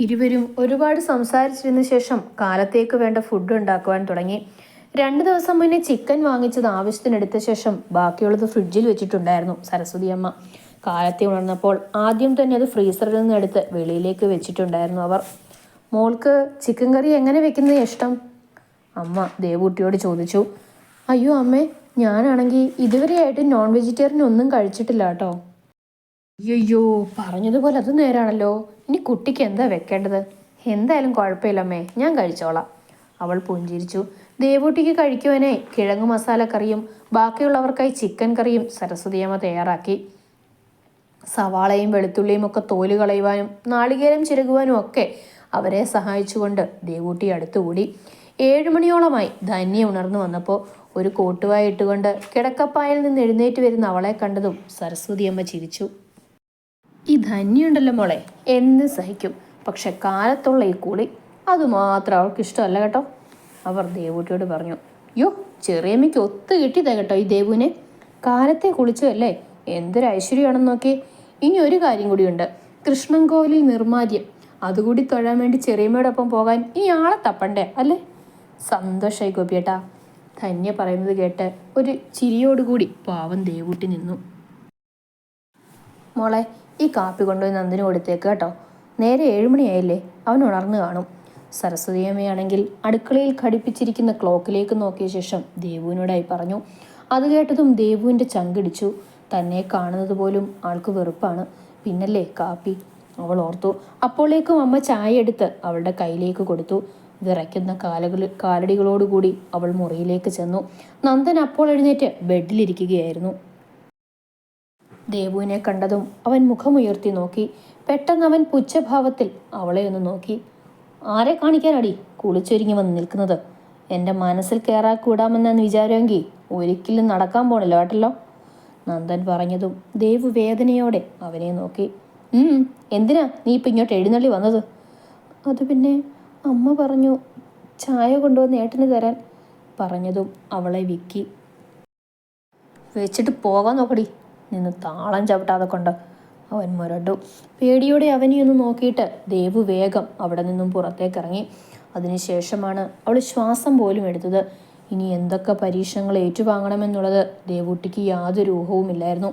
ഇരുവരും ഒരുപാട് സംസാരിച്ചിരുന്ന ശേഷം കാലത്തേക്ക് വേണ്ട ഫുഡ് ഉണ്ടാക്കുവാൻ തുടങ്ങി. രണ്ടു ദിവസം മുന്നേ ചിക്കൻ വാങ്ങിച്ചത് ആവശ്യത്തിനെടുത്ത ശേഷം ബാക്കിയുള്ളത് ഫ്രിഡ്ജിൽ വെച്ചിട്ടുണ്ടായിരുന്നു സരസ്വതി അമ്മ. കാലത്തെ ഉണർന്നപ്പോൾ ആദ്യം തന്നെ അത് ഫ്രീസറിൽ നിന്ന് എടുത്ത് വെളിയിലേക്ക് വെച്ചിട്ടുണ്ടായിരുന്നു അവർ. മോൾക്ക് ചിക്കൻ കറി എങ്ങനെ വെക്കുന്നത് ഇഷ്ടം? അമ്മ ദേവൂട്ടിയോട് ചോദിച്ചു അയ്യോ അമ്മേ ഞാനാണെങ്കിൽ ഇതുവരെയായിട്ട് നോൺ വെജിറ്റേറിയൻ ഒന്നും കഴിച്ചിട്ടില്ല കേട്ടോ അയ്യോ പറഞ്ഞതുപോലെ അത് നേരാണല്ലോ. ഇനി കുട്ടിക്ക് എന്താ വെക്കേണ്ടത്? എന്തായാലും കുഴപ്പമില്ലമ്മേ ഞാൻ കഴിച്ചോളാം. അവൾ പുഞ്ചിരിച്ചു. ദേവൂട്ടിക്ക് കഴിക്കുവാനായി കിഴങ്ങ് മസാല കറിയും ബാക്കിയുള്ളവർക്കായി ചിക്കൻ കറിയും സരസ്വതിയമ്മ തയ്യാറാക്കി. സവാളയും വെളുത്തുള്ളിയും ഒക്കെ തോൽ കളയുവാനും നാളികേരം ചിരകുവാനും ഒക്കെ അവരെ സഹായിച്ചുകൊണ്ട് ദേവൂട്ടി അടുത്തുകൂടി. ഏഴുമണിയോളമായി ധന്യ ഉണർന്നു വന്നപ്പോൾ ഒരു കോട്ടുവായി ഇട്ടുകൊണ്ട് കിടക്കപ്പായിൽ നിന്ന് എഴുന്നേറ്റ് വരുന്ന അവളെ കണ്ടതും സരസ്വതി അമ്മ ചിരിച്ചു. ഈ ധന്യുണ്ടല്ലോ മോളെ. എന്ന് സഹിക്കും. പക്ഷെ കാലത്തുള്ള ഈ കുളി അതുമാത്രം അവൾക്ക് ഇഷ്ടമല്ല കേട്ടോ. അവർ ദേവൂട്ടിയോട് പറഞ്ഞു യോ ചെറിയമ്മയ്ക്ക് ഒത്തു കിട്ടിയതാ കേട്ടോ ഈ ദേവുവിനെ. കാലത്തെ കുളിച്ചതല്ലേ? എന്തൊരു ഐശ്വര്യമാണെന്ന് നോക്കി ഇനി ഒരു കാര്യം കൂടിയുണ്ട്. കൃഷ്ണൻകോവിലിൽ നിർമാല്യം അതുകൂടി തൊഴാൻ വേണ്ടി ചെറിയമ്മയോടൊപ്പം പോകാൻ ഇനി ആളെ തപ്പണ്ടേ അല്ലേ? സന്തോഷമായി ഗോപിയേട്ടാ. ധന്യ പറയുന്നത് കേട്ട് ഒരു ചിരിയോടുകൂടി പാവൻ ദേവൂട്ടി നിന്നു. മോളെ ഈ കാപ്പി കൊണ്ടുപോയി നന്ദിനി കൊടുത്തേക്ക് കേട്ടോ. നേരെ ഏഴുമണിയായില്ലേ അവൻ ഉണർന്നു കാണും. സരസ്വതിയമ്മയാണെങ്കിൽ അടുക്കളയിൽ ഘടിപ്പിച്ചിരിക്കുന്ന ക്ലോക്കിലേക്ക് നോക്കിയ ശേഷം ദേവുവിനോടായി പറഞ്ഞു അത് കേട്ടതും ദേവുവിന്റെ ചങ്കിടിച്ചു. തന്നെ കാണുന്നത് പോലും ആൾക്ക് വെറുപ്പാണ്. പിന്നല്ലേ കാപ്പി? അവൾ ഓർത്തു. അപ്പോഴേക്കും അമ്മ ചായ എടുത്ത് അവളുടെ കയ്യിലേക്ക് കൊടുത്തു. വിറയ്ക്കുന്ന കാലുകൾ കാലടികളോടുകൂടി അവൾ മുറിയിലേക്ക് ചെന്നു. നന്ദൻ അപ്പോൾ എഴുന്നേറ്റ് ബെഡിലിരിക്കുകയായിരുന്നു. ദേവുവിനെ കണ്ടതും അവൻ മുഖമുയർത്തി നോക്കി. പെട്ടെന്ന് അവൻ പുച്ഛഭാവത്തിൽ അവളെ ഒന്ന് നോക്കി. ആരെ കാണിക്കാനടി കുളിച്ചൊരുങ്ങി വന്ന് നിൽക്കുന്നത്? എന്റെ മനസ്സിൽ കയറാക്കൂടാമെന്നാണ് വിചാരമെങ്കിൽ ഒരിക്കലും നടക്കാൻ പോണില്ല കേട്ടല്ലോ? നന്ദൻ പറഞ്ഞതും ദേവു വേദനയോടെ അവനെ നോക്കി. എന്തിനാ നീ ഇപ്പം ഇങ്ങോട്ട് എഴുന്നള്ളി വന്നത്? അത് പിന്നെ അമ്മ പറഞ്ഞു ചായ കൊണ്ടുവന്ന് ഏട്ടന് തരാൻ പറഞ്ഞതും അവളെ വിക്കി. വെച്ചിട്ട് പോകാൻ നോക്കടി നിന്ന് താളം ചവിട്ടാതെ കൊണ്ട് അവൻ മുരണ്ടു. പേടിയോടെ അവനെ ഒന്ന് നോക്കിയിട്ട് ദേവു വേഗം അവിടെ നിന്നും പുറത്തേക്ക് ഇറങ്ങി അതിനുശേഷമാണ് അവൾ ശ്വാസം പോലും എടുത്തത്. ഇനി എന്തൊക്കെ പരീക്ഷണങ്ങൾ ഏറ്റുവാങ്ങണമെന്നുള്ളത് ദേവൂട്ടിക്ക് യാതൊരു ഊഹവുമില്ലായിരുന്നു.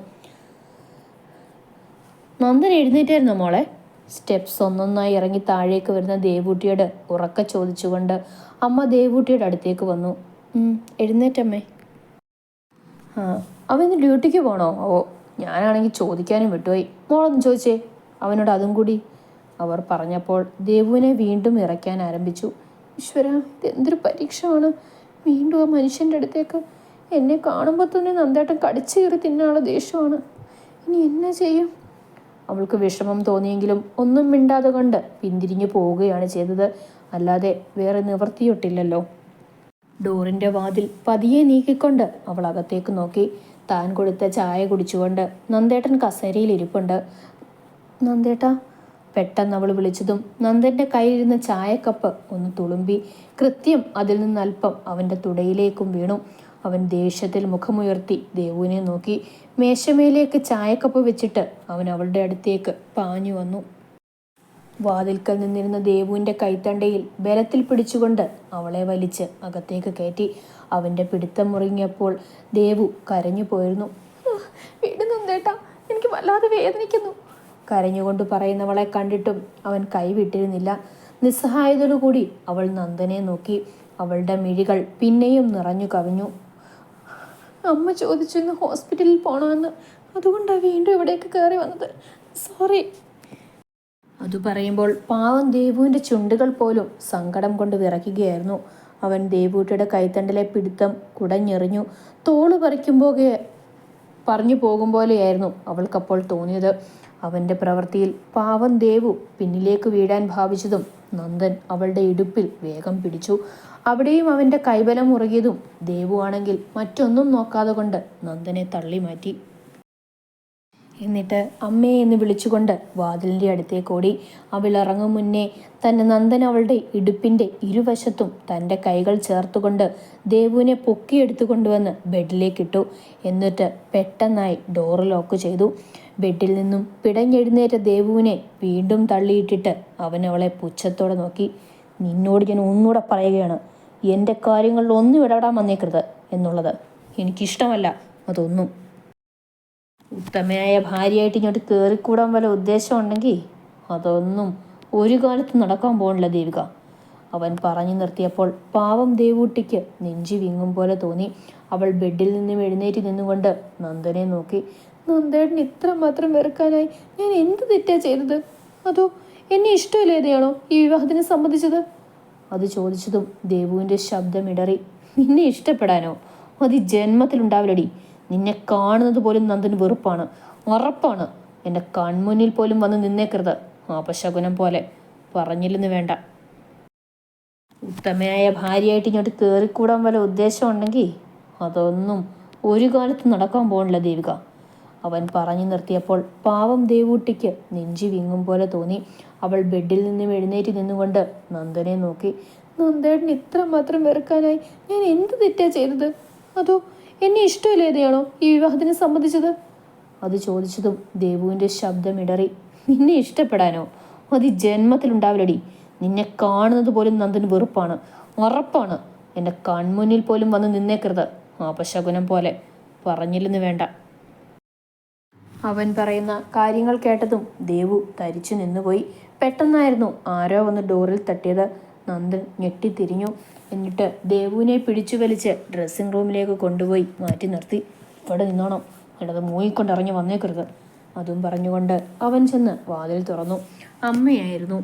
നന്ദൻ എഴുന്നേറ്റായിരുന്നു മോളെ? സ്റ്റെപ്സ് ഒന്നൊന്നായി ഇറങ്ങി താഴേക്ക് വരുന്ന ദേവൂട്ടിയോട് ഉറക്ക ചോദിച്ചുകൊണ്ട് അമ്മ ദേവൂട്ടിയുടെ അടുത്തേക്ക് വന്നു. "ഉം, എഴുന്നേറ്റമ്മേ ആ അവന് ഡ്യൂട്ടിക്ക് പോണോ? ഓ ഞാനാണെങ്കിൽ ചോദിക്കാനും വിട്ടുപോയി. മോളൊന്ന് ചോദിച്ചേ. അവനോട് അതും കൂടി. അവർ പറഞ്ഞപ്പോൾ ദേവുവിനെ വീണ്ടും ഇറക്കാൻ ആരംഭിച്ചു. ഈശ്വര ഇത് എന്തൊരു പരീക്ഷമാണ് വീണ്ടും ആ മനുഷ്യന്റെ അടുത്തേക്ക് എന്നെ കാണുമ്പോൾ തന്നെ നന്ദേട്ടൻ കടിച്ചു കയറി തിന്നാനുള്ള ദേഷ്യമാണ്. ഇനി എന്നാ ചെയ്യും? അവൾക്ക് വിഷമം തോന്നിയെങ്കിലും ഒന്നും മിണ്ടാതെ കൊണ്ട് പിന്തിരിഞ്ഞു പോവുകയാണ് ചെയ്തത്. അല്ലാതെ വേറെ നിവർത്തിയൊട്ടില്ലല്ലോ ഡോറിന്റെ വാതിൽ പതിയെ നീക്കിക്കൊണ്ട് അവൾ അകത്തേക്ക് നോക്കി. താൻ കൊടുത്ത ചായ കുടിച്ചുകൊണ്ട് നന്ദേട്ടൻ കസേരയിൽ ഇരിപ്പുണ്ട്. നന്ദേട്ട പെട്ടെന്ന് അവൾ വിളിച്ചതും നന്ദന്റെ കയ്യിലിരുന്ന ചായക്കപ്പ് ഒന്ന് തുളുമ്പി. കൃത്യം അതിൽ നിന്ന് അല്പം അവന്റെ തുടയിലേക്കും വീണു. അവൻ ദേഷ്യത്തിൽ മുഖമുയർത്തി ദേവുവിനെ നോക്കി മേശമേലേക്ക് ചായക്കപ്പ് വെച്ചിട്ട് അവൻ അവളുടെ അടുത്തേക്ക് പാഞ്ഞു വന്നു. വാതിൽക്കൽ നിന്നിരുന്ന ദേവുവിന്റെ കൈത്തണ്ടയിൽ ബലത്തിൽ പിടിച്ചുകൊണ്ട് അവളെ വലിച്ച് അകത്തേക്ക് കയറ്റി അവന്റെ പിടുത്തം മുറിങ്ങിയപ്പോൾ ദേവു കരഞ്ഞു പോയിരുന്നു. വിടുന്നേട്ടാ എനിക്ക് വല്ലാതെ വേദനിക്കുന്നു. കരഞ്ഞുകൊണ്ട് പറയുന്നവളെ കണ്ടിട്ടും അവൻ കൈവിട്ടിരുന്നില്ല. നിസ്സഹായതയോടുകൂടി അവൾ നന്ദനെ നോക്കി. അവളുടെ മിഴികൾ പിന്നെയും നിറഞ്ഞു കവിഞ്ഞു. അമ്മ ചോദിച്ചു ഇന്ന് ഹോസ്പിറ്റലിൽ പോകണമെന്ന് അതുകൊണ്ടാണ് വീണ്ടും ഇവിടേക്ക് കയറി വന്നത്. സോറി അത് പറയുമ്പോൾ പാവം ദേവുവിന്റെ ചുണ്ടുകൾ പോലും സങ്കടം കൊണ്ട് വിറയ്ക്കുകയായിരുന്നു. അവൻ ദേവൂട്ടിയുടെ കൈത്തണ്ടിലെ പിടുത്തം കുടഞ്ഞെറിഞ്ഞു. തോൾ പറിക്കുമ്പോൾ പറഞ്ഞു പോകും പോലെയായിരുന്നു അവൾക്കപ്പോൾ തോന്നിയത്. അവന്റെ പ്രവൃത്തിയിൽ പാവം ദേവു പിന്നിലേക്ക് വീഴാൻ ഭാവിച്ചതും നന്ദൻ അവളുടെ ഇടുപ്പിൽ വേഗം പിടിച്ചു. അവിടെയും അവന്റെ കൈബലം മുറുകിയതും ദേവുവാണെങ്കിൽ മറ്റൊന്നും നോക്കാതെ കൊണ്ട് നന്ദനെ തള്ളി മാറ്റി. എന്നിട്ട് അമ്മയെ എന്ന് വിളിച്ചുകൊണ്ട് വാതിലിന്റെ അടുത്തേക്ക് ഓടി. അവൾ ഇറങ്ങും മുന്നേ തന്നെ നന്ദൻ അവളുടെ ഇടുപ്പിന്റെ ഇരുവശത്തും തന്റെ കൈകൾ ചേർത്തുകൊണ്ട് ദേവുവിനെ പൊക്കിയെടുത്തു കൊണ്ടുവന്ന് ബെഡിലേക്കിട്ടു എന്നിട്ട് പെട്ടെന്നായി ഡോർ ലോക്ക് ചെയ്തു. ബെഡിൽ നിന്നും പിടഞ്ഞെഴുന്നേറ്റ ദേവുവിനെ വീണ്ടും തള്ളിയിട്ടിട്ട് അവൻ അവളെ പുച്ഛത്തോടെ നോക്കി. നിന്നോട് ഞാൻ ഒന്നുകൂടെ പറയുകയാണ്. എന്റെ കാര്യങ്ങളിൽ ഒന്നും ഇടപെടാൻ വന്നേക്കരുത് എന്നുള്ളത് എനിക്കിഷ്ടമല്ല. അതൊന്നും. ഉത്തമയായ ഭാര്യയായിട്ട് ഇങ്ങോട്ട് കയറിക്കൂടാൻ വല്ല ഉദ്ദേശമുണ്ടെങ്കിൽ അതൊന്നും ഒരു കാലത്ത് നടക്കാൻ പോകണില്ല ദേവിക. അവൻ പറഞ്ഞു നിർത്തിയപ്പോൾ പാവം ദേവൂട്ടിക്ക് നെഞ്ചി വിങ്ങും പോലെ തോന്നി. അവൾ ബെഡിൽ നിന്നും എഴുന്നേറ്റ് നിന്നുകൊണ്ട് നന്ദനെ നോക്കി. നന്ദേട്ടൻ ഇത്ര മാത്രം വെറുക്കാനായി ഞാൻ എന്ത് തെറ്റാ ചെയ്തത്? അതോ എന്നെ ഇഷ്ടമില്ലാതെയാണോ ഈ വിവാഹത്തിനെ സമ്മതിച്ചത്? അത് ചോദിച്ചതും ദേവുവിന്റെ ശബ്ദമിടറി നിന്നെ ഇഷ്ടപ്പെടാനോ? അത് ഈ ജന്മത്തിലുണ്ടാവില്ലടി. നിന്നെ കാണുന്നത് പോലും നന്ദന് വെറുപ്പാണ് ഉറപ്പാണ്. എന്റെ കൺമുന്നിൽ പോലും വന്ന് നിന്നേക്കരുത്. അപശകുനം പോലെ. പറഞ്ഞില്ലെന്ന് വേണ്ട. ഉത്തമയായ ഭാര്യയായിട്ട് ഇങ്ങോട്ട് കയറിക്കൂടാൻ വല്ല ഉദ്ദേശം ഉണ്ടെങ്കിൽ അതൊന്നും ഒരു കാലത്ത് നടക്കാൻ പോകണില്ല ദേവിക. അവൻ പറഞ്ഞു നിർത്തിയപ്പോൾ പാവം ദേവൂട്ടിക്ക് നെഞ്ചി വിങ്ങും പോലെ തോന്നി. അവൾ ബെഡിൽ നിന്നും എഴുന്നേറ്റ് നിന്നുകൊണ്ട് നന്ദനെ നോക്കി നന്ദേട്ടൻ ഇത്ര മാത്രം വെറുക്കാനായി ഞാൻ എന്ത് തെറ്റാ ചെയ്തത്? അതോ എന്നെ ഇഷ്ടമില്ലാതെയാണോ ഈ വിവാഹത്തിന് സമ്മതിച്ചത് അത് ചോദിച്ചതും ദേവുവിന്റെ ഇടറി നിന്നെ ഇഷ്ടപ്പെടാനോ? അത് ഈ ജന്മത്തിലുണ്ടാവില്ലടി നിന്നെ കാണുന്നത് പോലും നന്ദന് വെറുപ്പാണ് ഉറപ്പാണ്. എന്റെ കൺമുന്നിൽ പോലും വന്ന് നിന്നേക്കരുത് ആപശകുനം പോലെ. പറഞ്ഞില്ലെന്ന് വേണ്ട. അവൻ പറയുന്ന കാര്യങ്ങൾ കേട്ടതും ദേവു തരിച്ചു നിന്നുപോയി. പെട്ടെന്നായിരുന്നു ആരോ വന്ന് ഡോറിൽ തട്ടിയത്. നന്ദൻ ഞെട്ടിത്തിരിഞ്ഞു എന്നിട്ട് ദേവുവിനെ പിടിച്ചു വലിച്ച് ഡ്രസ്സിംഗ് റൂമിലേക്ക് കൊണ്ടുപോയി മാറ്റി നിർത്തി. ഇവിടെ നിന്നോണം. അല്ലാതെ മൂയിക്കൊണ്ടിറങ്ങി വന്നേക്കരുത്. അതും പറഞ്ഞുകൊണ്ട് അവൻ ചെന്ന് വാതിൽ തുറന്നു. അമ്മയായിരുന്നു.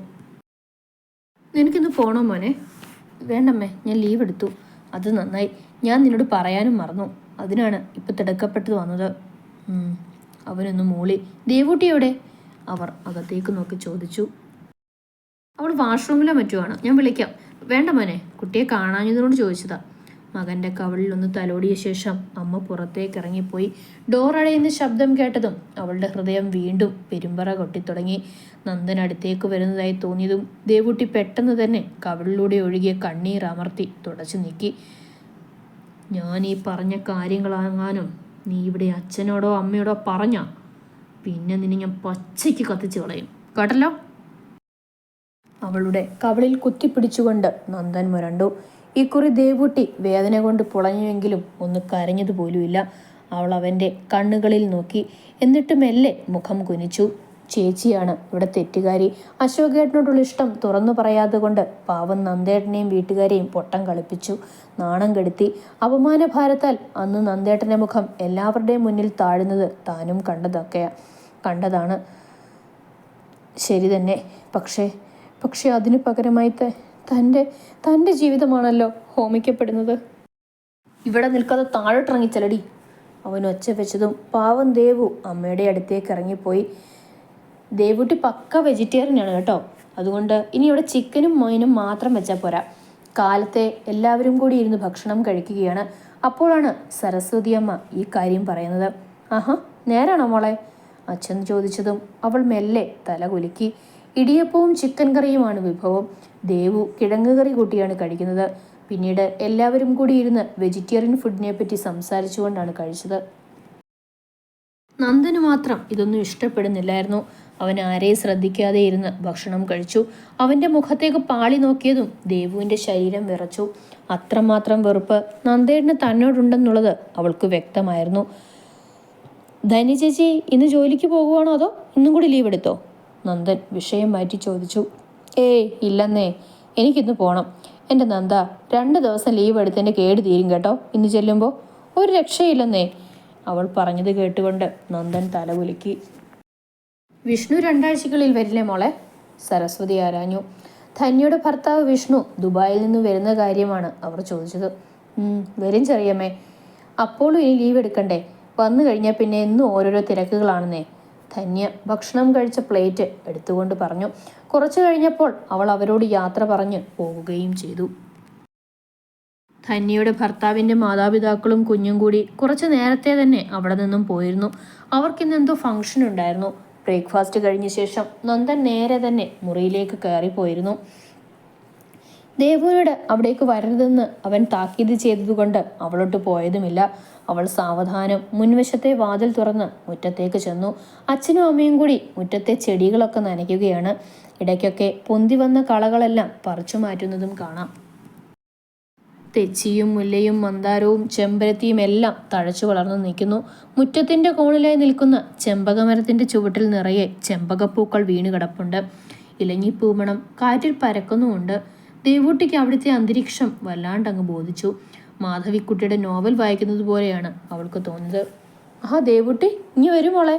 നിനക്കിന്ന് പോണോ മോനെ? വേണ്ടമ്മേ. ഞാൻ ലീവ് എടുത്തു. അത് നന്നായി. ഞാൻ നിന്നോട് പറയാനും മറന്നു. അതിനാണ് ഇപ്പം തിടക്കപ്പെട്ടത് വന്നത്. അവനൊന്ന് മൂളി. ദേവൂട്ടി എവിടെ? അവർ അകത്തേക്ക് നോക്കി ചോദിച്ചു. അവൾ വാഷ്റൂമിലോ മറ്റുമാണ് ഞാൻ വിളിക്കാം. വേണ്ട മോനെ കുട്ടിയെ കാണാഞ്ഞതിനോട് ചോദിച്ചതാ. മകന്റെ കവളിൽ ഒന്ന് തലോടിയ ശേഷം അമ്മ പുറത്തേക്ക് ഇറങ്ങിപ്പോയി ഡോർ അടയുന്ന ശബ്ദം കേട്ടതും അവളുടെ ഹൃദയം വീണ്ടും പെരുമ്പറ കൊട്ടിത്തുടങ്ങി. നന്ദൻ അടുത്തേക്ക് വരുന്നതായി തോന്നിയതും ദേവുട്ടി പെട്ടെന്ന് തന്നെ കവളിലൂടെ ഒഴുകിയ കണ്ണീർ അമർത്തി തുടച്ചു നീക്കി. ഞാൻ ഈ പറഞ്ഞ കാര്യങ്ങളാങ്ങാനും നീ ഇവിടെ അച്ഛനോടോ അമ്മയോടോ പറഞ്ഞ പിന്നെ നിന്നെ ഞാൻ പച്ചയ്ക്ക് കത്തിച്ചു കളയും. കേട്ടല്ലോ? അവളുടെ കവളിൽ കുത്തിപ്പിടിച്ചുകൊണ്ട് നന്ദൻ മുരണ്ടു. ഇക്കുറി ദേവുട്ടി വേദന കൊണ്ട് പുളഞ്ഞുവെങ്കിലും ഒന്ന് കരഞ്ഞതുപോലുമില്ല അവൾ അവന്റെ കണ്ണുകളിൽ നോക്കി എന്നിട്ട് മെല്ലെ മുഖം കുനിച്ചു. ചേച്ചിയാണ് ഇവിടെ തെറ്റുകാരി. അശോകേട്ടനോടുള്ള ഇഷ്ടം തുറന്നു പറയാതെ കൊണ്ട് പാവം നന്ദേട്ടനെയും വീട്ടുകാരെയും പൊട്ടം കളിപ്പിച്ചു. നാണം കെടുത്തി. അപമാനഭാരത്താൽ അന്ന് നന്ദേട്ടന്റെ മുഖം എല്ലാവരുടെയും മുന്നിൽ താഴുന്നത് താനും കണ്ടതൊക്കെ കണ്ടതാണ്. ശരി തന്നെ. പക്ഷേ പക്ഷേ അതിനു പകരമായി തന്റെ തന്റെ ജീവിതമാണല്ലോ ഹോമിക്കപ്പെടുന്നത്. ഇവിടെ നിൽക്കാതെ താഴോട്ടിറങ്ങിച്ചലടി അവൻ ഒച്ച വെച്ചതും പാവം ദേവു അമ്മയുടെ അടുത്തേക്ക് ഇറങ്ങിപ്പോയി ദേവുട്ടി പക്ക വെജിറ്റേറിയനാണ് കേട്ടോ. അതുകൊണ്ട് ഇനി ഇവിടെ ചിക്കനും മീനും മാത്രം വെച്ചാൽ പോരാ. കാലത്തെ എല്ലാവരും കൂടി ഇരുന്ന് ഭക്ഷണം കഴിക്കുകയാണ്. അപ്പോഴാണ് സരസ്വതി അമ്മ ഈ കാര്യം പറയുന്നത്. ആഹാ നേരാണോ മോളെ? അച്ഛൻ ചോദിച്ചതും അവൾ മെല്ലെ തല കുലുക്കി. ഇടിയപ്പവും ചിക്കൻ കറിയുമാണ് വിഭവം. ദേവു കിഴങ്ങ് കറി കൂട്ടിയാണ് കഴിക്കുന്നത്. പിന്നീട് എല്ലാവരും കൂടി ഇരുന്ന് വെജിറ്റേറിയൻ ഫുഡിനെ പറ്റി സംസാരിച്ചുകൊണ്ടാണ് കഴിച്ചത്. നന്ദന് മാത്രം ഇതൊന്നും ഇഷ്ടപ്പെടുന്നില്ലായിരുന്നു. അവൻ ആരെയും ശ്രദ്ധിക്കാതെ ഇരുന്ന് ഭക്ഷണം കഴിച്ചു. അവന്റെ മുഖത്തേക്ക് പാളി നോക്കിയതും ദേവുവിന്റെ ശരീരം വിറച്ചു. അത്രമാത്രം വെറുപ്പ് നന്ദേടിന് തന്നോടുണ്ടെന്നുള്ളത് അവൾക്ക് വ്യക്തമായിരുന്നു. ധനി ചേച്ചി ഇന്ന് ജോലിക്ക് പോകുവാണോ അതോ ഇന്നും കൂടി ലീവ് എടുത്തോ? നന്ദൻ വിഷയം മാറ്റി ചോദിച്ചു. ഏയ് ഇല്ലെന്നേ. എനിക്കിന്ന് പോണം. എന്റെ നന്ദ രണ്ട് ദിവസം ലീവ് എടുത്തതിന്റെ കേട് തീരും കേട്ടോ. ഇന്ന് ചെല്ലുമ്പോൾ ഒരു രക്ഷയില്ലെന്നേ. അവൾ പറഞ്ഞത് കേട്ടുകൊണ്ട് നന്ദൻ തലകുലുക്കി. വിഷ്ണു രണ്ടാഴ്ചകളിൽ വരില്ലേ മോളെ? സരസ്വതി ആരാഞ്ഞു. ധന്യയുടെ ഭർത്താവ് വിഷ്ണു ദുബായിൽ നിന്ന് വരുന്ന കാര്യമാണ് അവർ ചോദിച്ചത്. "ഉം, വരും ചെറിയമ്മേ. അപ്പോഴും ഇനി ലീവ് എടുക്കണ്ടേ? വന്നു കഴിഞ്ഞാൽ പിന്നെ എന്നും ഓരോരോ തിരക്കുകളാണെന്നേ. ധന്യ ഭക്ഷണം കഴിച്ച പ്ലേറ്റ് എടുത്തുകൊണ്ട് പറഞ്ഞു. കുറച്ചു കഴിഞ്ഞപ്പോൾ അവൾ അവരോട് യാത്ര പറഞ്ഞ് പോവുകയും ചെയ്തു. ധന്യയുടെ ഭർത്താവിന്റെ മാതാപിതാക്കളും കുഞ്ഞും കൂടി കുറച്ച് നേരത്തെ തന്നെ അവിടെ നിന്നും പോയിരുന്നു. അവർക്കിന്ന് എന്തോ ഫംഗ്ഷൻ ഉണ്ടായിരുന്നു. ബ്രേക്ക്ഫാസ്റ്റ് കഴിഞ്ഞ ശേഷം നന്ദൻ നേരെ തന്നെ മുറിയിലേക്ക് കയറിപ്പോയിരുന്നു. ദേവുവിനോട് അവിടേക്ക് വരരുതെന്ന് അവൻ താക്കീത് ചെയ്തതുകൊണ്ട് അവളോട്ട് പോയതുമില്ല. അവൾ സാവധാനം മുൻവശത്തെ വാതിൽ തുറന്ന് മുറ്റത്തേക്ക് ചെന്നു. അച്ഛനും അമ്മയും കൂടി മുറ്റത്തെ ചെടികളൊക്കെ നനയ്ക്കുകയാണ്. ഇടയ്ക്കൊക്കെ പൊന്തി വന്ന കളകളെല്ലാം പറിച്ചു മാറ്റുന്നതും കാണാം. തെച്ചിയും മുല്ലയും മന്ദാരവും ചെമ്പരത്തിയും എല്ലാം തഴച്ചു വളർന്നു നിൽക്കുന്നു. മുറ്റത്തിന്റെ കോണിലായി നിൽക്കുന്ന ചെമ്പകമരത്തിന്റെ ചുവട്ടിൽ നിറയെ ചെമ്പകപ്പൂക്കൾ വീണു കിടപ്പുണ്ട്. ഇലഞ്ഞിപ്പൂമണം കാറ്റിൽ പരക്കുന്നുമുണ്ട്. ദേവൂട്ടിക്ക് അവിടുത്തെ അന്തരീക്ഷം വല്ലാണ്ടങ്ങ് ബോധിച്ചു. മാധവിക്കുട്ടിയുടെ നോവൽ വായിക്കുന്നത് പോലെയാണ് അവൾക്ക് തോന്നുന്നത്. ആ ദേവുട്ടി ഇനി വരുമോളെ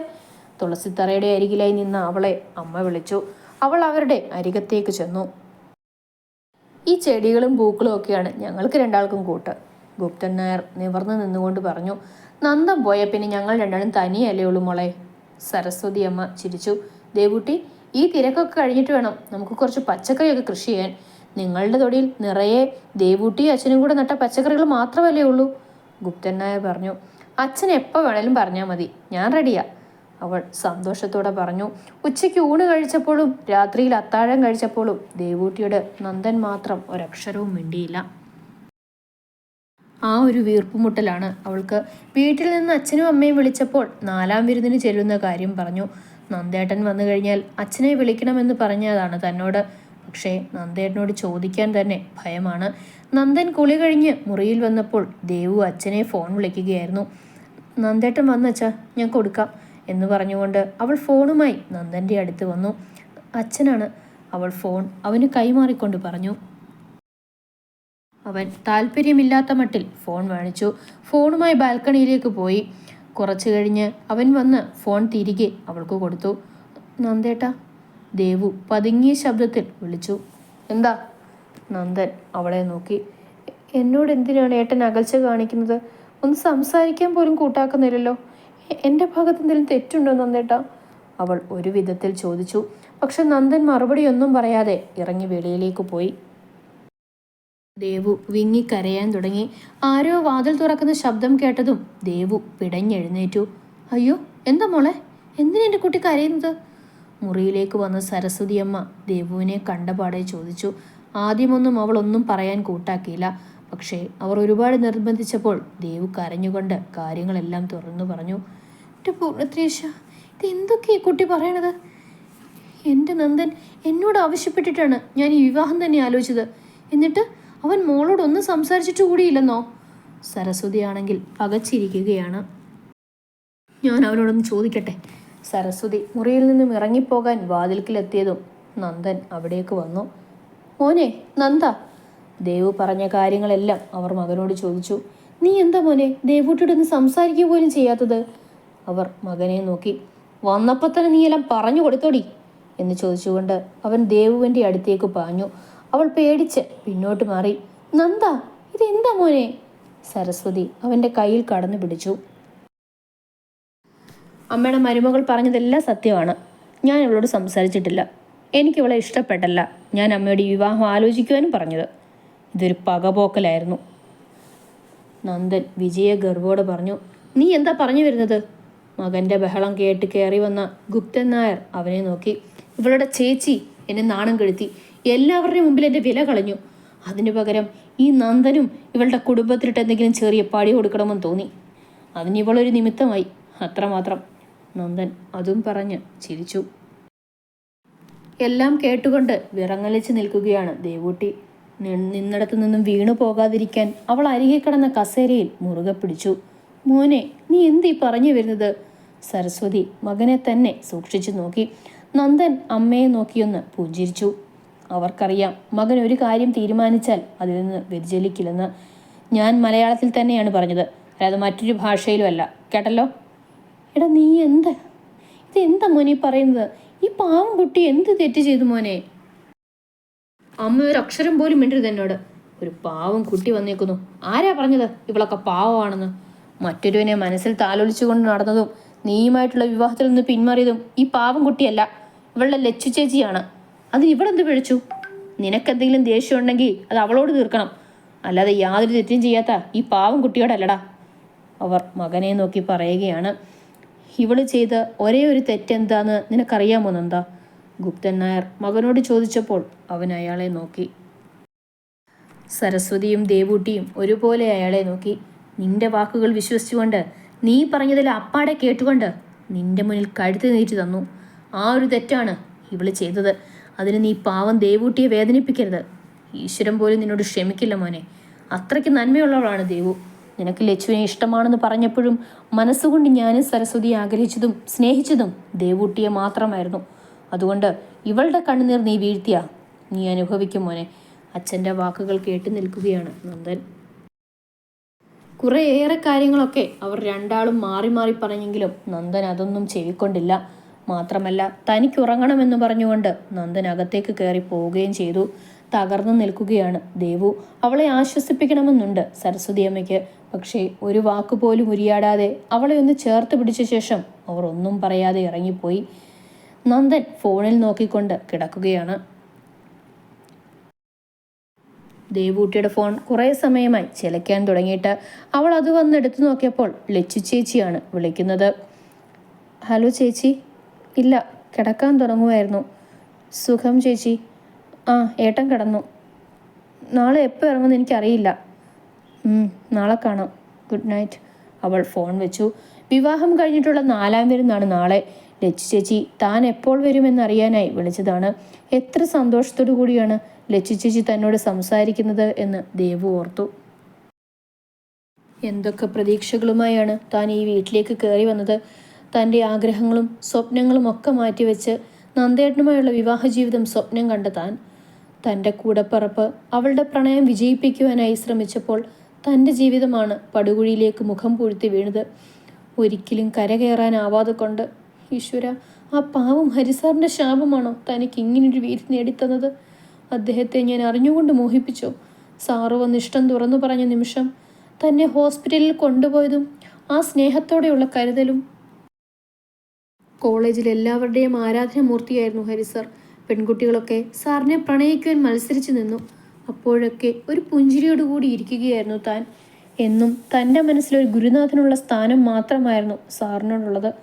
തുളസിത്തറയുടെ അരികിലായി നിന്ന അവളെ അമ്മ വിളിച്ചു. അവൾ അവരുടെ അരികത്തേക്ക് ചെന്നു. ഈ ചെടികളും പൂക്കളും ഒക്കെയാണ് ഞങ്ങൾക്ക് രണ്ടാൾക്കും കൂട്ട് ഗുപ്തൻ നായർ നിവർന്നു നിന്നുകൊണ്ട് പറഞ്ഞു. നന്ദം പോയ പിന്നെ ഞങ്ങൾ രണ്ടാളും തനിയല്ലേ ഉള്ളൂ മോളെ സരസ്വതി അമ്മ ചിരിച്ചു. ദേവുട്ടി ഈ തിരക്കൊക്കെ കഴിഞ്ഞിട്ട് വേണം നമുക്ക് കുറച്ച് പച്ചക്കറിയൊക്കെ കൃഷി ചെയ്യാൻ. നിങ്ങളുടെ തൊടിയിൽ നിറയെ ദേവൂട്ടി അച്ഛനും കൂടെ നട്ട പച്ചക്കറികൾ മാത്രമല്ലേ ഉള്ളൂ? ഗുപ്തൻ നായർ പറഞ്ഞു അച്ഛൻ എപ്പോൾ വേണേലും പറഞ്ഞാൽ മതി ഞാൻ റെഡിയാ. അവൾ സന്തോഷത്തോടെ പറഞ്ഞു ഉച്ചയ്ക്ക് ഊണ് കഴിച്ചപ്പോഴും രാത്രിയിൽ അത്താഴം കഴിച്ചപ്പോഴും ദേവൂട്ടിയുടെ നന്ദൻ മാത്രം ഒരക്ഷരവും മിണ്ടിയില്ല. ആ ഒരു വീർപ്പുമുട്ടലാണ് അവൾക്ക് വീട്ടിൽ നിന്ന് അച്ഛനും അമ്മയും വിളിച്ചപ്പോൾ നാലാം വിരുന്നിന് ചെല്ലുന്ന കാര്യം പറഞ്ഞു. നന്ദേട്ടൻ വന്നു കഴിഞ്ഞാൽ അച്ഛനെ വിളിക്കണമെന്ന് പറഞ്ഞതാണ് തന്നോട്. പക്ഷേ നന്ദേട്ടനോട് ചോദിക്കാൻ തന്നെ ഭയമാണ്. നന്ദൻ കുളി കഴിഞ്ഞ് മുറിയിൽ വന്നപ്പോൾ ദേവു അച്ഛനെ ഫോൺ വിളിക്കുകയായിരുന്നു. നന്ദേട്ടൻ വന്നച്ചാ ഞാൻ കൊടുക്കാം എന്ന് പറഞ്ഞുകൊണ്ട് അവൾ ഫോണുമായി നന്ദന്റെ അടുത്ത് വന്നു. അച്ഛനാണ്. അവൾ ഫോൺ അവന് കൈമാറിക്കൊണ്ട് പറഞ്ഞു. അവൻ താല്പര്യമില്ലാത്ത മട്ടിൽ ഫോൺ വാങ്ങിച്ചു ഫോണുമായി ബാൽക്കണിയിലേക്ക് പോയി. കുറച്ചു കഴിഞ്ഞ് അവൻ വന്ന് ഫോൺ തിരികെ അവൾക്ക് കൊടുത്തു. നന്ദേട്ടാ ദേവു പതുങ്ങിയ ശബ്ദത്തിൽ വിളിച്ചു. എന്താ? നന്ദൻ അവളെ നോക്കി. എന്നോട് എന്തിനാണ് ഏട്ടൻ അകൽച്ച കാണിക്കുന്നത്? ഒന്ന് സംസാരിക്കാൻ പോലും കൂട്ടാക്കുന്നില്ലല്ലോ. എന്റെ ഭാഗത്ത് എന്തെങ്കിലും തെറ്റുണ്ടോ നന്ദേട്ട? അവൾ ഒരു വിധത്തിൽ ചോദിച്ചു. പക്ഷെ നന്ദൻ മറുപടിയൊന്നും പറയാതെ ഇറങ്ങി വെളിയിലേക്ക് പോയി. ദേവു വിങ്ങിക്കരയാൻ തുടങ്ങി. ആരോ വാതിൽ തുറക്കുന്ന ശബ്ദം കേട്ടതും ദേവു പിടഞ്ഞെഴുന്നേറ്റു. അയ്യോ എന്താ മോളെ? എന്തിനാ എന്റെ കുട്ടി കരയുന്നത്? മുറിയിലേക്ക് വന്ന സരസ്വതിയമ്മ ദേവുവിനെ കണ്ടപാടെ ചോദിച്ചു ആദ്യമൊന്നും അവൾ ഒന്നും പറയാൻ കൂട്ടാക്കിയില്ല. പക്ഷേ അവർ ഒരുപാട് നിർബന്ധിച്ചപ്പോൾ ദേവു കരഞ്ഞുകൊണ്ട് കാര്യങ്ങളെല്ലാം തുറന്നു പറഞ്ഞു. എന്റെ പൂർണത്രേശ ഇത് എന്തൊക്കെയാ കുട്ടി പറയണത്? എന്റെ നന്ദൻ എന്നോട് ആവശ്യപ്പെട്ടിട്ടാണ് ഞാൻ ഈ വിവാഹം തന്നെ ആലോചിച്ചത്. എന്നിട്ട് അവൻ മോളോട് ഒന്നും സംസാരിച്ചിട്ട് കൂടിയില്ലെന്നോ? സരസ്വതിയാണെങ്കിൽ പകച്ചിരിക്കുകയാണ്. ഞാൻ അവനോടൊന്ന് ചോദിക്കട്ടെ? സരസ്വതി മുറിയിൽ നിന്നും ഇറങ്ങിപ്പോകാൻ വാതിൽക്കിലെത്തിയതും നന്ദൻ അവിടേക്ക് വന്നു. മോനെ നന്ദ ദേവു പറഞ്ഞ കാര്യങ്ങളെല്ലാം അവർ മകനോട് ചോദിച്ചു. നീ എന്താ മോനെ ദേവൂട്ടിയോട് ഒന്ന് സംസാരിക്കുക പോലും ചെയ്യാത്തത്? അവർ മകനെ നോക്കി. വന്നപ്പോൾ തന്നെ നീ എല്ലാം പറഞ്ഞു കൊടുത്തോടി എന്ന് ചോദിച്ചുകൊണ്ട് അവൻ ദേവുവിന്റെ അടുത്തേക്ക് പാഞ്ഞു. അവൾ പേടിച്ച് പിന്നോട്ട് മാറി. നന്ദ ഇതെന്താ മോനെ? സരസ്വതി അവന്റെ കയ്യിൽ കടന്നു പിടിച്ചു. അമ്മയുടെ മരുമകൾ പറഞ്ഞതെല്ലാം സത്യമാണ്. ഞാൻ ഇവളോട് സംസാരിച്ചിട്ടില്ല. എനിക്ക് ഇവളെ ഇഷ്ടപ്പെട്ടല്ല. ഞാൻ അമ്മയുടെ വിവാഹം ആലോചിക്കുവാനും പറഞ്ഞത്. ഇതൊരു പകപോക്കലായിരുന്നു. നന്ദൻ വിജയ ഗർവോട് പറഞ്ഞു നീ എന്താ പറഞ്ഞു വരുന്നത്? മകന്റെ ബഹളം കേട്ട് കയറി വന്ന ഗുപ്തൻ നായർ അവനെ നോക്കി. ഇവളുടെ ചേച്ചി എന്നെ നാണം കെടുത്തി. എല്ലാവരുടെയും മുമ്പിൽ എന്റെ വില കളഞ്ഞു. അതിനു പകരം ഈ നന്ദനും ഇവളുടെ കുടുംബത്തിലിട്ട് എന്തെങ്കിലും ചെറിയ പാടി കൊടുക്കണമെന്ന് തോന്നി. അതിന് ഇവളൊരു നിമിത്തമായി. അത്രമാത്രം. നന്ദൻ അതും പറഞ്ഞ് ചിരിച്ചു. എല്ലാം കേട്ടുകൊണ്ട് വിറങ്ങലിച്ച് നിൽക്കുകയാണ് ദേവൂട്ടി. നിന്നിടത്തു നിന്നും വീണു പോകാതിരിക്കാൻ അവൾ അരികെ കിടന്ന കസേരയിൽ മുറുകെ പിടിച്ചു. മോനെ നീ എന്തീ പറഞ്ഞു വരുന്നത്? സരസ്വതി മകനെ തന്നെ സൂക്ഷിച്ചു നോക്കി. നന്ദൻ അമ്മയെ നോക്കിയൊന്ന് പുഞ്ചിരിച്ചു. അവർക്കറിയാം മകൻ ഒരു കാര്യം തീരുമാനിച്ചാൽ അതിൽ നിന്ന് വ്യതിചലിക്കില്ലെന്ന്. ഞാൻ മലയാളത്തിൽ തന്നെയാണ് പറഞ്ഞത്. അല്ലാതെ മറ്റൊരു ഭാഷയിലും അല്ല. കേട്ടല്ലോ? എടാ നീ എന്ത്? ഇത് എന്താ മോനെ പറയുന്നത്? ഈ പാവം കുട്ടി എന്ത് തെറ്റ് ചെയ്തു മോനെ? അമ്മ ഒരു അക്ഷരം പോലും മിണ്ടരുത് എന്നോട്. ഒരു പാവം കുട്ടി വന്നേക്കുന്നു. ആരാ പറഞ്ഞത് ഇവളൊക്കെ പാവമാണെന്ന്? മറ്റൊരുവനെ മനസ്സിൽ താലോലിച്ചുകൊണ്ട് നടന്നതും നീയുമായിട്ടുള്ള വിവാഹത്തിൽ നിന്ന് പിന്മാറിയതും ഈ പാവം കുട്ടിയല്ല. ഇവളുടെ ലച്ചു ചേച്ചിയാണ്. അത് ഇവളെന്ത് പിഴച്ചു നിനക്കെന്തെങ്കിലും ദേഷ്യം ഉണ്ടെങ്കിൽ അത് അവളോട് തീർക്കണം. അല്ലാതെ യാതൊരു തെറ്റും ചെയ്യാത്ത ഈ പാവം കുട്ടിയോടല്ലടാ. അവർ മകനെ നോക്കി പറയുകയാണ്. ഇവൾ ചെയ്ത ഒരേ ഒരു തെറ്റെന്താന്ന് നിനക്കറിയാമോ നന്ദ? ഗുപ്തൻ നായർ മകനോട് ചോദിച്ചപ്പോൾ അവൻ അയാളെ നോക്കി. സരസ്വതിയും ദേവൂട്ടിയും ഒരുപോലെ അയാളെ നോക്കി. നിന്റെ വാക്കുകൾ വിശ്വസിച്ചുകൊണ്ട് നീ പറഞ്ഞതിൽ അപ്പാടെ കേട്ടുകൊണ്ട് നിന്റെ മുന്നിൽ കഴുത്ത് നീട്ടി തന്നു. ആ ഒരു തെറ്റാണ് ഇവൾ ചെയ്തത്. അതിന് നീ പാവം ദേവൂട്ടിയെ വേദനിപ്പിക്കരുത്. ഈശ്വരൻ പോലും നിന്നോട് ക്ഷമിക്കില്ല മോനെ. അത്രയ്ക്ക് നന്മയുള്ളവളാണ് ദേവു. നിനക്ക് ലച്ചുവിനെ ഇഷ്ടമാണെന്ന് പറഞ്ഞപ്പോഴും മനസ്സുകൊണ്ട് ഞാനും സരസ്വതി ആഗ്രഹിച്ചതും സ്നേഹിച്ചതും ദേവൂട്ടിയെ മാത്രമായിരുന്നു. അതുകൊണ്ട് ഇവളുടെ കണ്ണുനീർ നീ വീഴ്ത്തിയ. നീ അനുഭവിക്കും മോനെ. അച്ഛന്റെ വാക്കുകൾ കേട്ടു നിൽക്കുകയാണ് നന്ദൻ. കുറേയേറെ കാര്യങ്ങളൊക്കെ അവർ രണ്ടാളും മാറി മാറി പറഞ്ഞെങ്കിലും നന്ദൻ അതൊന്നും ചെവിക്കൊണ്ടില്ല മാത്രമല്ല തനിക്ക് ഉറങ്ങണമെന്ന് പറഞ്ഞുകൊണ്ട് നന്ദൻ അകത്തേക്ക് കയറി പോവുകയും ചെയ്തു. തകർന്നു നിൽക്കുകയാണ് ദേവു. അവളെ ആശ്വസിപ്പിക്കണമെന്നുണ്ട് സരസ്വതി അമ്മയ്ക്ക്. പക്ഷേ ഒരു വാക്കുപോലും ഉരിയാടാതെ അവളെ ഒന്ന് ചേർത്ത് പിടിച്ച ശേഷം അവർ ഒന്നും പറയാതെ ഇറങ്ങിപ്പോയി. നന്ദൻ ഫോണിൽ നോക്കിക്കൊണ്ട് കിടക്കുകയാണ്. ദേവൂട്ടിയുടെ ഫോൺ കുറേ സമയമായി ചിലയ്ക്കാൻ തുടങ്ങിയിട്ട് അവൾ അത് വന്ന് എടുത്തു നോക്കിയപ്പോൾ ലച്ചു ചേച്ചിയാണ് വിളിക്കുന്നത്. ഹലോ ചേച്ചി. ഇല്ല കിടക്കാൻ തുടങ്ങുമായിരുന്നു. സുഖം ചേച്ചി. ആ ഏട്ടൻ കിടന്നു. നാളെ എപ്പോൾ ഇറങ്ങുമെന്ന് എനിക്കറിയില്ല. നാളെ കാണാം. ഗുഡ് നൈറ്റ് അവൾ ഫോൺ വെച്ചു. വിവാഹം കഴിഞ്ഞിട്ടുള്ള നാലാം വിരുന്നാണ് നാളെ. ലച്ചു ചേച്ചി താൻ എപ്പോൾ വരുമെന്നറിയാനായി വിളിച്ചതാണ്. എത്ര സന്തോഷത്തോടു കൂടിയാണ് ലച്ചു ചേച്ചി തന്നോട് സംസാരിക്കുന്നത് എന്ന് ദേവു ഓർത്തു. എന്തൊക്കെ പ്രതീക്ഷകളുമായാണ് താൻ ഈ വീട്ടിലേക്ക് കയറി വന്നത്? തന്റെ ആഗ്രഹങ്ങളും സ്വപ്നങ്ങളും ഒക്കെ മാറ്റിവെച്ച് നന്ദേട്ടനുമായുള്ള വിവാഹ ജീവിതം സ്വപ്നം കണ്ട താൻ തന്റെ കൂടപ്പിറപ്പ് അവളുടെ പ്രണയം വിജയിപ്പിക്കുവാനായി ശ്രമിച്ചപ്പോൾ തന്റെ ജീവിതമാണ് പടുകുഴിയിലേക്ക് മുഖം പൂഴ്ത്തി വീണത്. ഒരിക്കലും കരകയറാനാവാതെ കൊണ്ട് ഈശ്വര ആ പാവം ഹരിസാറിന്റെ ശാപമാണോ തനിക്ക് ഇങ്ങനൊരു വീര് നേടിത്തന്നത്? അദ്ദേഹത്തെ ഞാൻ അറിഞ്ഞുകൊണ്ട് മോഹിപ്പിച്ചോ. സാറു വന്ന് ഇഷ്ടം തുറന്നു പറഞ്ഞ നിമിഷം തന്നെ ഹോസ്പിറ്റലിൽ കൊണ്ടുപോയതും ആ സ്നേഹത്തോടെയുള്ള കരുതലും. കോളേജിൽ എല്ലാവരുടെയും ആരാധനമൂർത്തിയായിരുന്നു ഹരി സാർ പെൺകുട്ടികളൊക്കെ സാറിനെ പ്രണയിക്കുവാൻ മത്സരിച്ചു നിന്നു. അപ്പോഴൊക്കെ ഒരു പുഞ്ചിരിയോടുകൂടി ഇരിക്കുകയായിരുന്നു താൻ. എന്നും തന്റെ മനസ്സിലൊരു ഗുരുനാഥനുള്ള സ്ഥാനം മാത്രമായിരുന്നു സാറിനോടുള്ളത്.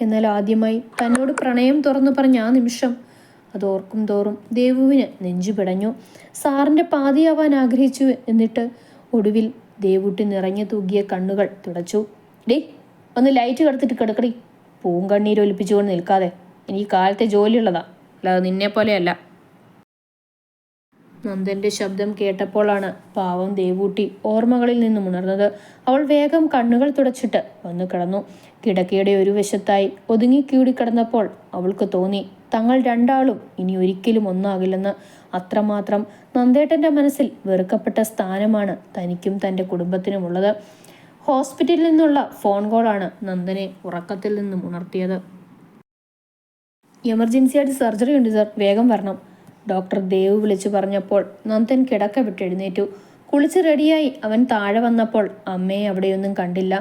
എന്നാൽ ആദ്യമായി തന്നോട് പ്രണയം തുറന്നു പറഞ്ഞ ആ നിമിഷം അത് ഓർക്കും തോറും ദേവുവിന് നെഞ്ചു പിടഞ്ഞു. സാറിന്റെ പാതിയാവാൻ ആഗ്രഹിച്ചു എന്നിട്ട് ഒടുവിൽ ദേവുട്ടി നിറഞ്ഞു തൂകിയ കണ്ണുകൾ തുടച്ചു. ഡേ ഒന്ന് ലൈറ്റ് കടത്തിട്ട് കിടക്കടി. പൂങ്കണ്ണീരൊലിപ്പിച്ചുകൊണ്ട് നിൽക്കാതെ. എനിക്ക് കാലത്തെ ജോലിയുള്ളതാ. അല്ലാതെ നിന്നെ പോലെയല്ല. നന്ദന്റെ ശബ്ദം കേട്ടപ്പോഴാണ് പാവം ദേവൂട്ടി ഓർമ്മകളിൽ നിന്നും ഉണർന്നത്. അവൾ വേഗം കണ്ണുകൾ തുടച്ചിട്ട് വന്നു കിടന്നു. കിടക്കയുടെ ഒരു വശത്തായി ഒതുങ്ങിക്കൂടി കിടന്നപ്പോൾ അവൾക്ക് തോന്നി തങ്ങൾ രണ്ടാളും ഇനി ഒരിക്കലും ഒന്നാകില്ലെന്ന്. അത്രമാത്രം നന്ദേട്ടന്റെ മനസ്സിൽ വെറുക്കപ്പെട്ട സ്ഥാനമാണ് തനിക്കും തന്റെ കുടുംബത്തിനുമുള്ളത് ഹോസ്പിറ്റലിൽ നിന്നുള്ള ഫോൺ കോളാണ് നന്ദനെ ഉറക്കത്തിൽ നിന്നും ഉണർത്തിയത്. എമർജൻസി ആയിട്ട് സർജറി ഉണ്ട് സർ വേഗം വരണം. ഡോക്ടർ ദേവ് വിളിച്ചു പറഞ്ഞപ്പോൾ നന്ദൻ കിടക്ക വിട്ടെഴുന്നേറ്റു കുളിച്ച് റെഡിയായി അവൻ താഴെ വന്നപ്പോൾ അമ്മയെ അവിടെയൊന്നും കണ്ടില്ല.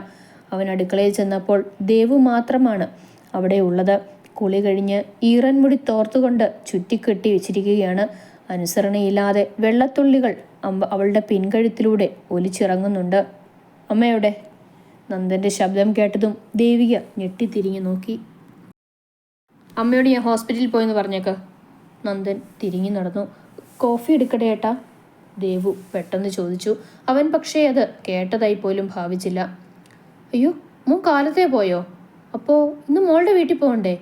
അവൻ അടുക്കളയിൽ ചെന്നപ്പോൾ ദേവ് മാത്രമാണ് അവിടെ ഉള്ളത്. കുളി കഴിഞ്ഞ് ഈറൻ മുടി തോർത്തുകൊണ്ട് ചുറ്റിക്കെട്ടി വെച്ചിരിക്കുകയാണ്. അനുസരണയില്ലാതെ വെള്ളത്തുള്ളികൾ അമ്പ അവളുടെ പിൻകഴുത്തിലൂടെ ഒലിച്ചിറങ്ങുന്നുണ്ട്. അമ്മയുടെ നന്ദന്റെ ശബ്ദം കേട്ടതും ദേവിക ഞെട്ടിത്തിരിഞ്ഞു നോക്കി. അമ്മയോട് ഞാൻ ഹോസ്പിറ്റലിൽ പോയെന്ന് പറഞ്ഞേക്ക്. നന്ദൻ തിരിഞ്ഞു നടന്നു. കോഫി എടുക്കട്ടെ ഏട്ടാ? ദേവു പെട്ടെന്ന് ചോദിച്ചു. അവൻ പക്ഷേ അത് കേട്ടതായി പോലും ഭാവിച്ചില്ല. അയ്യോ മോൻ കാലത്തെ പോയോ? അപ്പോൾ ഇന്ന് മോളുടെ വീട്ടിൽ പോകണ്ടേ?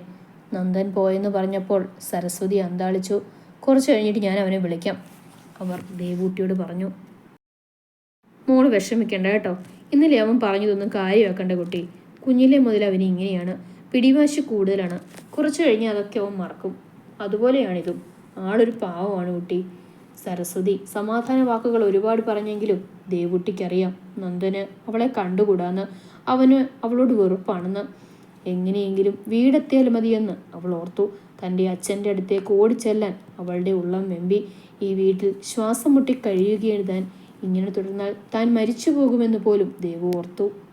നന്ദൻ പോയെന്ന് പറഞ്ഞപ്പോൾ സരസ്വതി അന്താളിച്ചു. കുറച്ച് കഴിഞ്ഞിട്ട് ഞാൻ അവനെ വിളിക്കാം. അവർ ദേവൂട്ടിയോട് പറഞ്ഞു. മോൾ വിഷമിക്കണ്ട കേട്ടോ. ഇന്നലെ അവൻ പറഞ്ഞതൊന്നും കാര്യമാക്കണ്ട കുട്ടി. കുഞ്ഞിലെ മുതൽ അവന് ഇങ്ങനെയാണ്. പിടിവാശി കൂടുതലാണ്. കുറച്ചു കഴിഞ്ഞ് അതൊക്കെ അവൻ മറക്കും. അതുപോലെയാണിതും. ആളൊരു പാവമാണ് കുട്ടി. സരസ്വതി സമാധാന വാക്കുകൾ ഒരുപാട് പറഞ്ഞെങ്കിലും ദേവുട്ടിക്കറിയാം. നന്ദന് അവളെ കണ്ടുകൂടാന്ന് അവന് അവളോട് വെറുപ്പാണെന്ന്. എങ്ങനെയെങ്കിലും വീടെത്തിയാൽ മതിയെന്ന് അവൾ ഓർത്തു. തന്റെ അച്ഛന്റെ അടുത്തേക്ക് ഓടിച്ചെല്ലാൻ അവളുടെ ഉള്ളം വെമ്പി ഈ വീട്ടിൽ ശ്വാസം മുട്ടി കഴിയുകയെഴുതാൻ താൻ. ഇങ്ങനെ തുടർന്നാൽ താൻ മരിച്ചു പോകുമെന്ന് പോലും ദേവു ഓർത്തു.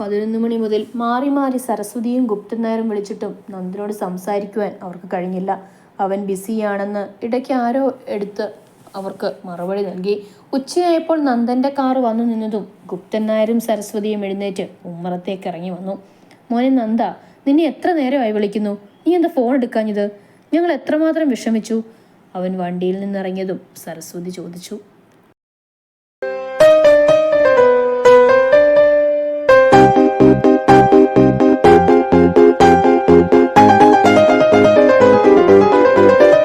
പതിനൊന്ന് മണി മുതൽ മാറി മാറി സരസ്വതിയും ഗുപ്തൻ നായരും വിളിച്ചിട്ടും നന്ദനോട് സംസാരിക്കുവാൻ അവർക്ക് കഴിഞ്ഞില്ല. അവൻ ബിസിയാണെന്ന് ഇടയ്ക്ക് ആരോ എടുത്ത് അവർക്ക് മറുപടി നൽകി. ഉച്ചയായപ്പോൾ നന്ദന്റെ കാർ വന്നു നിന്നതും ഗുപ്തൻ നായരും സരസ്വതിയും എഴുന്നേറ്റ് ഉമ്മറത്തേക്ക് ഇറങ്ങി വന്നു. മോനെ നന്ദ നിന്നെ എത്ര നേരമായി വിളിക്കുന്നു? നീ എന്താ ഫോൺ എടുക്കാഞ്ഞത്? ഞങ്ങൾ എത്രമാത്രം വിഷമിച്ചു? അവൻ വണ്ടിയിൽ നിന്നിറങ്ങിയതും സരസ്വതി ചോദിച്ചു.